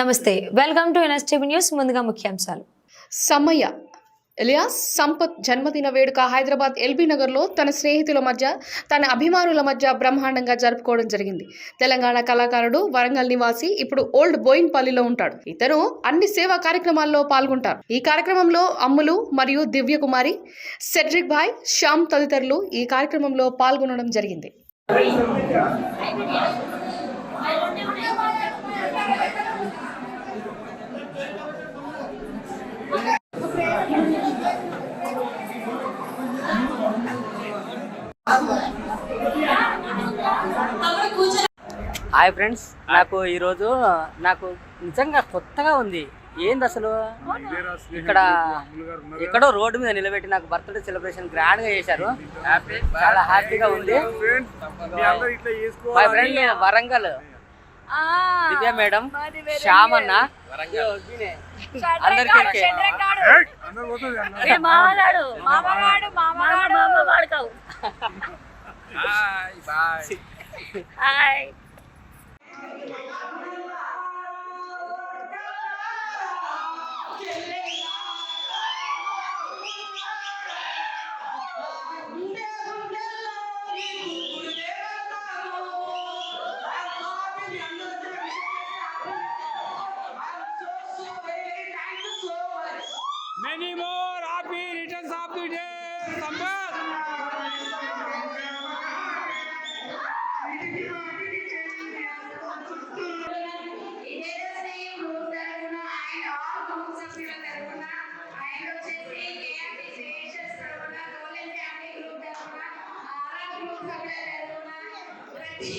నమస్తే welcome to NSTV news ముందుగా ముఖ్యాంశాలు. సమయ ఎలియాస్ సంపత్ జన్మదిన వేడుక హైదరాబాద్ ఎల్బీ నగర్లో తన స్నేహితుల మధ్య తన అభిమానుల మధ్య బ్రహ్మాండంగా జరుపుకోవడం జరిగింది. తెలంగాణ కళాకారుడు వరంగల్ నివాసి ఇప్పుడు ఓల్డ్ బోయిన్పల్లిలో ఉంటాడు. ఇతను అన్ని సేవా కార్యక్రమాల్లో పాల్గొంటారు. ఈ కార్యక్రమంలో అమ్ములు మరియు దివ్య కుమారి సెడ్రిక్ భాయ్ శ్యామ్ తదితరులు ఈ కార్యక్రమంలో పాల్గొనడం జరిగింది. హాయ్ ఫ్రెండ్స్ నాకు ఈరోజు నాకు నిజంగా కొత్తగా ఉంది. ఏంది అసలు? ఇక్కడ ఎక్కడో రోడ్డు మీద నిలబెట్టి నాకు బర్త్డే సెలబ్రేషన్ గ్రాండ్గా చేశారు హ్యాపీ చాలా హ్యాపీగా ఉంది. My friend Warangal. Divya madam Shyam అన్న. అందరికీ Hi. Many more happy returns of the day. Sambat. All సభ్యుల తరపున అండ్ వచ్చేసి కేఆర్టీ క్రియేషన్స్ తరపున గోల్డెన్ ఫ్యామిలీ గ్రూప్ తరపున ఆర్ఆర్ గ్రూప్ సభ్యుల తరపున ప్రతి